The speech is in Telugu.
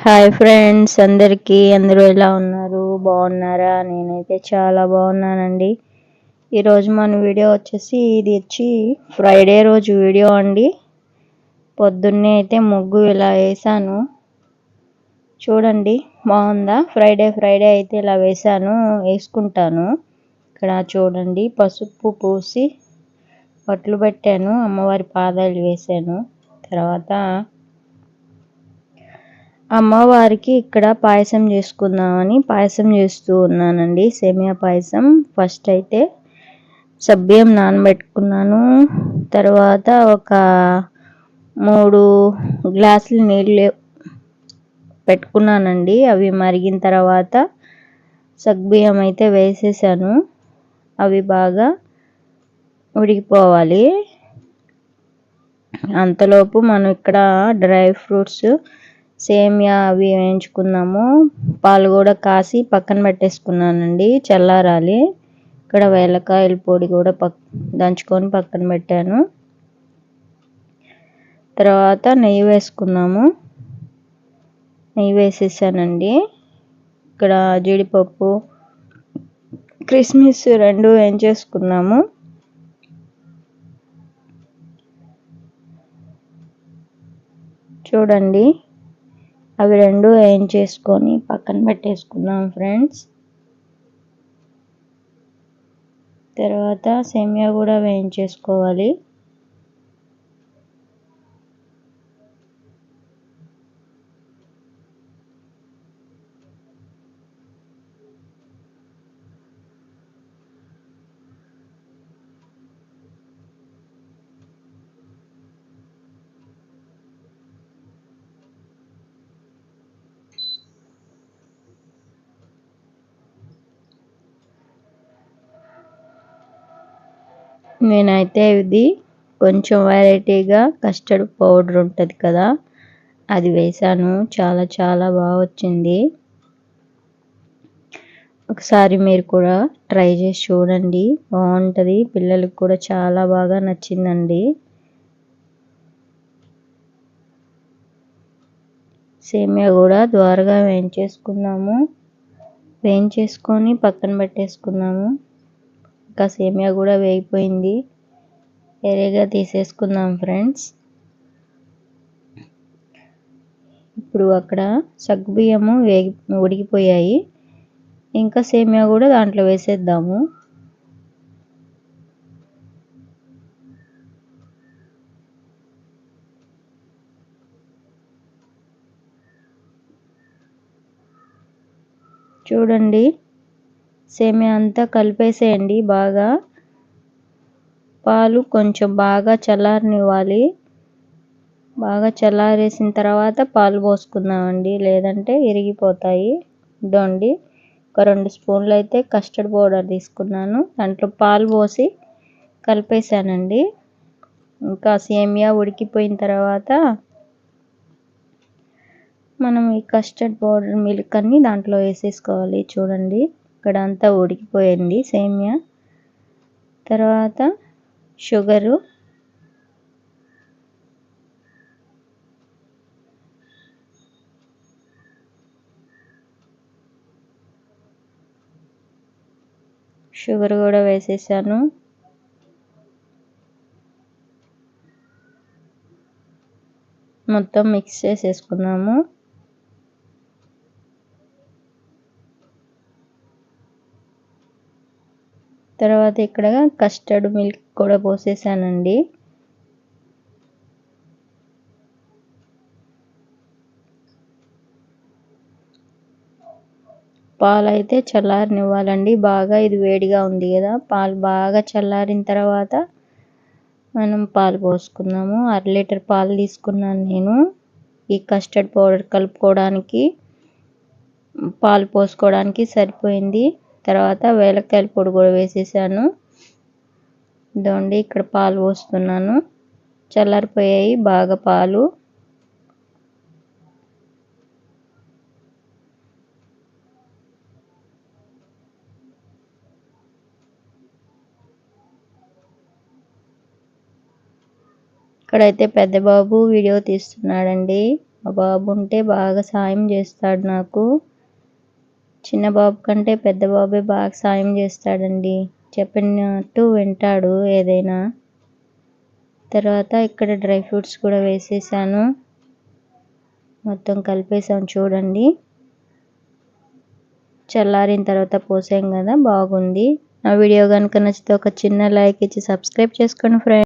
హాయ్ ఫ్రెండ్స్ అందరికీ అందరూ ఎలా ఉన్నారు? బాగున్నారా? నేనైతే చాలా బాగున్నానండి. ఈరోజు మన వీడియో వచ్చేసి ఇది వచ్చి ఫ్రైడే రోజు వీడియో అండి. పొద్దున్నే అయితే ముగ్గు ఇలా వేసాను. చూడండి బాగుందా? ఫ్రైడే ఫ్రైడే అయితే ఇలా వేసాను వేసుకుంటాను. ఇక్కడ చూడండి పసుపు పూసి బట్టలు పెట్టాను అమ్మవారి పాదాలు వేసాను. తర్వాత అమ్మవారికి ఇక్కడ పాయసం చేసుకుందామని పాయసం చేస్తూ ఉన్నానండి. సేమియా పాయసం ఫస్ట్ అయితే సబ్బియం నానబెట్టుకున్నాను. తర్వాత ఒక మూడు గ్లాసులు నీళ్ళు పెట్టుకున్నానండి. అవి మరిగిన తర్వాత సగ్బియ్యం అయితే వేసేసాను. అవి బాగా ఉడికిపోవాలి. అంతలోపు మనం ఇక్కడ డ్రై ఫ్రూట్స్ సేమియా అవి వేయించుకున్నాము. పాలు కూడా కాసి పక్కన పెట్టేసుకున్నానండి చల్లారాలి. ఇక్కడ వేలకాయల పొడి కూడా పక్ దంచుకొని పక్కన పెట్టాను. తర్వాత నెయ్యి వేసుకున్నాము. నెయ్యి వేసేసానండి. ఇక్కడ జీడిపప్పు క్రిస్మిస్ రెండు ఏం చేసుకున్నాము చూడండి. అవి రెండు చేసుకొని పక్కన పెట్టేసుకున్నాం ఫ్రెండ్స్. తర్వాత సేమియా కూడా వేయించేసుకోవాలి. నేనైతే ఇది కొంచెం వెరైటీగా కస్టర్డ్ పౌడర్ ఉంటుంది కదా అది వేసాను. చాలా చాలా బాగా వచ్చింది. ఒకసారి మీరు కూడా ట్రై చేసి చూడండి. బాగుంటుంది. పిల్లలకు కూడా చాలా బాగా నచ్చిందండి. సేమియా కూడా ద్వారగా వేయించేసుకున్నాము వేయించేసుకొని పక్కన పెట్టేసుకున్నాము ఇంకా సేమియా కూడా వేగిపోయింది. వేరేగా తీసేసుకుందాం ఫ్రెండ్స్. ఇప్పుడు అక్కడ సగ్గుబియ్యము వేగి ఉడికిపోయాయి. ఇంకా సేమియా కూడా దాంట్లో వేసేద్దాము. చూడండి. సేమియా అంతా కలిపేసేయండి బాగా. పాలు కొంచెం బాగా చల్లారనివ్వాలి. బాగా చల్లారేసిన తర్వాత పాలు పోసుకుందామండి. లేదంటే ఇరిగిపోతాయి. ఇదండి. ఒక రెండు స్పూన్లు అయితే కస్టర్డ్ పౌడర్ తీసుకున్నాను. దాంట్లో పాలు పోసి కలిపేసానండి ఇంకా సేమియా ఉడికిపోయిన తర్వాత మనం ఈ కస్టర్డ్ పౌడర్ మిల్క్ అన్ని దాంట్లో వేసేసుకోవాలి. చూడండి. ఇక్కడ అంతా ఉడికిపోయింది సేమియా. తర్వాత షుగరు. షుగర్ కూడా వేసేసాను. మొత్తం మిక్స్ చేసేసుకున్నాము. తర్వాత ఇక్కడ కస్టర్డ్ మిల్క్ కూడా పోసేసానండి. పాలు అయితే చల్లారనివ్వాలండి. బాగా ఇది వేడిగా ఉంది కదా. పాలు బాగా చల్లారిన తర్వాత మనం పాలు పోసుకుందాము. అర లీటర్ పాలు తీసుకున్నాను నేను. ఈ కస్టర్డ్ పౌడర్ కలుపుకోవడానికి పాలు పోసుకోవడానికి సరిపోయింది. తర్వాత వేలక్కాయల పొడి కూడా వేసేసాను. ఇదండి ఇక్కడ పాలు పోస్తున్నాను. చల్లారిపోయాయి బాగా పాలు. ఇక్కడైతే పెద్ద బాబు వీడియో తీస్తున్నాడండి. మా బాబు ఉంటే బాగా సాయం చేస్తాడు నాకు. చిన్న బాబు కంటే పెద్ద బాబే బాగా సాయం చేస్తాడండి. చెప్పినట్టు వింటాడు ఏదైనా. తర్వాత ఇక్కడ డ్రై ఫ్రూట్స్ కూడా వేసేసాను. మొత్తం కలిపేసాం చూడండి. చల్లారిన తర్వాత పోసాం కదా బాగుంది. ఆ వీడియో కనుక నచ్చితే ఒక చిన్న లైక్ ఇచ్చి సబ్స్క్రైబ్ చేసుకోండి ఫ్రెండ్స్.